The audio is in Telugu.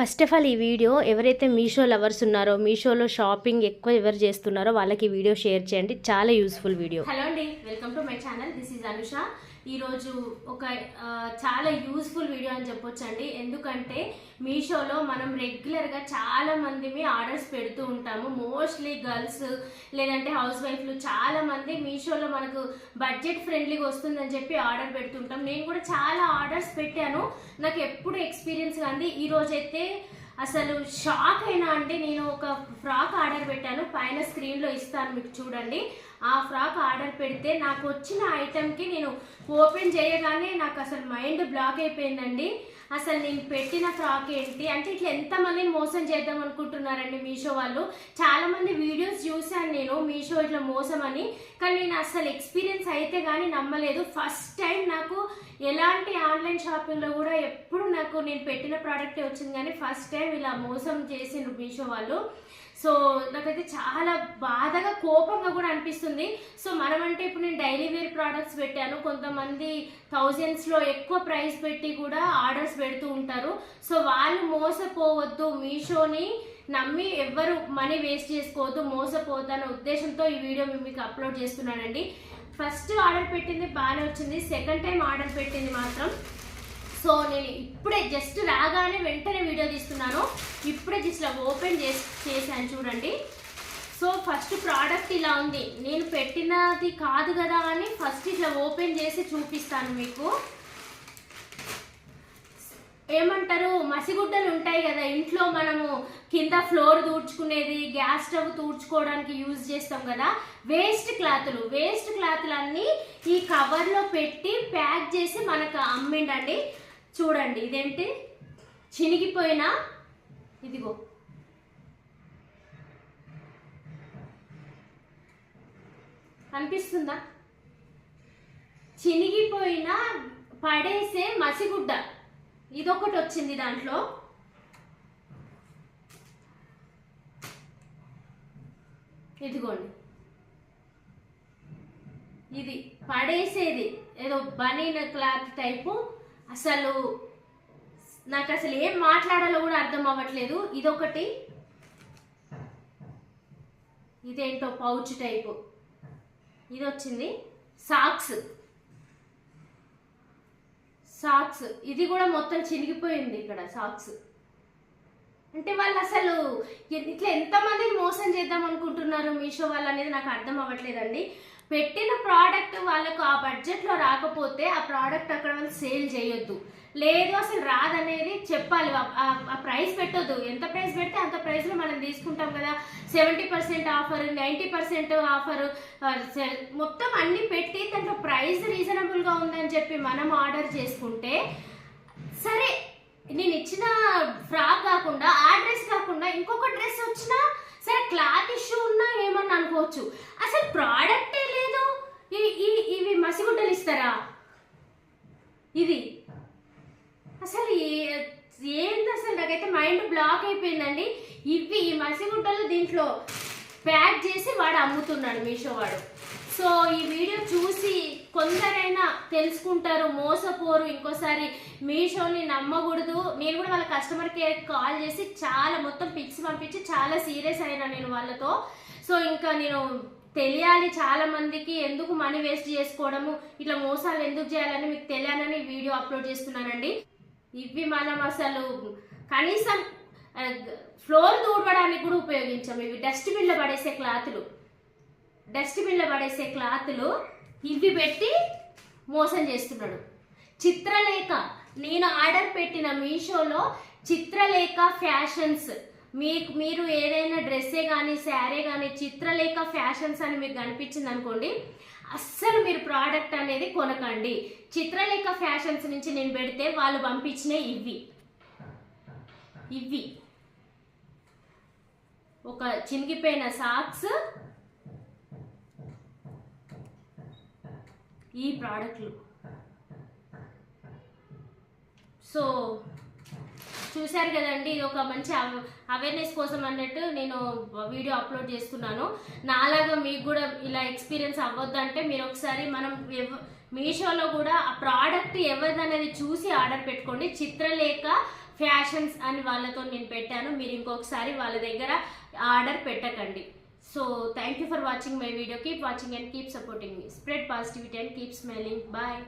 ఫస్ట్ ఆఫ్ ఆల్ ఈ వీడియో ఎవరైతే మీషో లవర్స్ ఉన్నారో మీషోలో షాపింగ్ ఎక్కువ ఎవరు చేస్తున్నారో వాళ్ళకి వీడియో షేర్ చేయండి. చాలా యూస్ఫుల్ వీడియో. హలో అండి welcome to my channel. This is Anusha. ఈరోజు ఒక చాలా యూస్ఫుల్ వీడియో అని చెప్పొచ్చు అండి ఎందుకంటే మీషోలో మనం రెగ్యులర్గా చాలా మందిమి ఆర్డర్స్ పెడుతూ ఉంటాము. మోస్ట్లీ గర్ల్స్ లేదంటే హౌస్ వైఫ్లు చాలా మంది మీషోలో మనకు బడ్జెట్ ఫ్రెండ్లీగా వస్తుందని చెప్పి ఆర్డర్ పెడుతుంటాం నేను కూడా చాలా ఆర్డర్స్ పెట్టాను. నాకు ఎప్పుడు ఎక్స్పీరియన్స్ కానీ ఈరోజైతే అసలు షాక్ అయినా అంటే నేను ఒక ఫ్రాక్ ఆర్డర్ పెట్టాను. పైన స్క్రీన్లో ఇస్తాను మీకు చూడండి. ఆ ఫ్రాక్ ఆర్డర్ పెడితే నాకు వచ్చిన ఐటెంకి నేను ఓపెన్ చేయగానే నాకు అసలు మైండ్ బ్లాక్ అయిపోయిందండి. అసలు నేను పెట్టిన ఫ్రాక్ ఏంటి? అంటే ఇట్లా ఎంతమందిని మోసం చేద్దాం అనుకుంటున్నారండి మీషో వాళ్ళు. చాలామంది వీడియోస్ చూశాను నేను మీషో ఇట్లా మోసం అని కానీ నేను అసలు ఎక్స్పీరియన్స్ అయితే కానీ నమ్మలేదు. ఫస్ట్ టైం నాకు ఎలాంటి ఆన్లైన్ షాపింగ్లో కూడా ఎప్పుడు నాకు నేను పెట్టిన ప్రోడక్టే వచ్చింది. కానీ ఫస్ట్ టైం ఇలా మోసం చేసిండ్రు మీషో వాళ్ళు. సో నాకైతే చాలా బాధగా కోపంగా కూడా అనిపిస్తుంది. సో మనమంటే ఇప్పుడు నేను డైలీ వేర్ ప్రోడక్ట్స్ పెట్టాను. కొంతమంది థౌజండ్స్లో ఎక్కువ ప్రైస్ పెట్టి కూడా ఆర్డర్స్ పెడుతూ ఉంటారు. సో వాళ్ళు మోసపోవద్దు. మీషోని నమ్మి ఎవ్వరు మనీ వేస్ట్ చేసుకోవద్దు మోసపోవద్దన్న ఉద్దేశంతో ఈ వీడియో మేము మీకు అప్లోడ్ చేస్తున్నానండి. ఫస్ట్ ఆర్డర్ పెట్టింది బాగానే వచ్చింది. సెకండ్ టైం ఆర్డర్ పెట్టింది మాత్రం. సో నేను ఇప్పుడే జస్ట్ రాగానే వెంటనే వీడియో తీస్తున్నాను. ఇప్పుడే జస్ట్ ఓపెన్ చేసి చేశాను చూడండి. సో ఫస్ట్ ప్రోడక్ట్ ఇలా ఉంది. నేను పెట్టినది కాదు కదా అని ఫస్ట్ ఇట్లా ఓపెన్ చేసి చూపిస్తాను మీకు. ఏమంటారు? మసిగుడ్డలు ఉంటాయి కదా ఇంట్లో మనము కింద ఫ్లోర్ తూడ్చుకునేది గ్యాస్ స్టవ్ తూడ్చుకోవడానికి యూజ్ చేస్తాం కదా వేస్ట్ క్లాతులు. వేస్ట్ క్లాతులు అన్నీ ఈ కవర్లో పెట్టి ప్యాక్ చేసి మనకు అమ్మిండండి. చూడండి ఇదేంటి? చినిగిపోయిన? ఇదిగో. కనిపిస్తుందా? చినిగిపోయిన పడేసే మసిగుడ్డ. ఇదొకటి వచ్చింది దాంట్లో. ఇదిగోండి. ఇది పడేసేది. ఏదో బనీన క్లాత్ టైపు. అసలు నాకు అసలు ఏం మాట్లాడాలో కూడా అర్థం అవ్వట్లేదు. ఇదొకటి. ఇదేంటో పౌచ్ టైపు. ఇది వచ్చింది సాక్స్. సాక్స్ ఇది కూడా మొత్తం చినిగిపోయింది ఇక్కడ సాక్స్ అంటే వాళ్ళు అసలు ఇట్లా ఎంతమందిని మోసం చేద్దాం అనుకుంటున్నారు మీషో వాళ్ళు అనేది నాకు అర్థం అవ్వట్లేదండి. పెట్టిన ప్రోడక్ట్ వాళ్ళకు ఆ బడ్జెట్లో రాకపోతే ఆ ప్రోడక్ట్ అక్కడ వాళ్ళు సేల్ చేయొద్దు. లేదు అసలు రాదనేది చెప్పాలి. ఆ- ప్రైస్ పెట్టొద్దు. ఎంత ప్రైస్ పెడితే అంత ప్రైస్లో మనం తీసుకుంటాం కదా. Seventy percent offer ninety percent offer మొత్తం అన్ని పెట్టి దాంట్లో ప్రైస్ రీజనబుల్గా ఉందని చెప్పి మనం ఆర్డర్ చేసుకుంటే సరే నేను ఇచ్చిన ఫ్రాక్ కాకుండా ఆ డ్రెస్ కాకుండా ఇంకొక డ్రెస్ వచ్చినా సరే క్లాత్ ఇష్యూ ఉన్నా ఏమన్నా అనుకోవచ్చు. అసలు ప్రోడక్ట్ లేదు ఈ- ఈ- ఇవి మసిగుడ్డలు ఇస్తారా ఇది. అసలు ఏంది అసలు? నాకైతే మైండ్ బ్లాక్ అయిపోయిందండి. ఇవి ఈ మసిగుడ్డలు దీంట్లో ప్యాక్ చేసి వాడు అమ్ముతున్నాడు మీషో వాడు. సో ఈ వీడియో చూసి కొందరైనా తెలుసుకుంటారు మోసపోరు. ఇంకోసారి మీషోని నమ్మకూడదు. నేను కూడా వాళ్ళ కస్టమర్ కేర్ కాల్ చేసి చాలా మొత్తం పిక్స్ పంపించి చాలా సీరియస్ అయినా నేను వాళ్ళతో. సో ఇంకా నేను తెలియాలి చాలా మందికి ఎందుకు మనీ వేస్ట్ చేసుకోవడము ఇట్లా మోసాలు ఎందుకు చేయాలని మీకు తెలియాలని వీడియో అప్లోడ్ చేస్తున్నానండి. ఇవి మనం అసలు కనీసం ఫ్లోర్ తూడవడానికి కూడా ఉపయోగించాం ఇవి డస్ట్బిన్లో పడేసే క్లాతులు. డస్ట్బిన్లో పడేసే క్లాతులు ఇవి పెట్టి మోసం చేస్తున్నాడు. చిత్రలేఖ. నేను ఆర్డర్ పెట్టిన మీషోలో చిత్రలేఖ ఫ్యాషన్స్. మీకు మీరు ఏదైనా డ్రెస్సే కానీ శారీ కానీ చిత్రలేఖ ఫ్యాషన్స్ అని మీకు కనిపించింది అనుకోండి అస్సలు మీరు ప్రోడక్ట్ అనేది కొనకండి. చిత్రలేఖ ఫ్యాషన్స్ నుంచి నేను పెడితే వాళ్ళు పంపించిన ఇవి. ఇవి. ఒక చినిగిపోయిన సాక్స్ ఈ ప్రోడక్ట్లు సో చూశారు కదండి ఇది ఒక మంచి అవేర్నెస్ కోసం అన్నట్టు నేను వీడియో అప్లోడ్ చేస్తున్నాను నాలాగా మీకు కూడా ఇలా ఎక్స్పీరియన్స్ అవ్వద్దంటే మీరు ఒకసారి మనం మీషోలో కూడా ఆ ప్రోడక్ట్ ఎవరిదనేది చూసి ఆర్డర్ పెట్టుకోండి. చిత్రలేఖ ఫ్యాషన్స్ అని వాళ్ళతో నేను పెట్టాను. మీరు ఇంకొకసారి వాళ్ళ దగ్గర ఆర్డర్ పెట్టకండి. So thank you for watching my video keep watching and keep supporting me spread positivity and keep smiling bye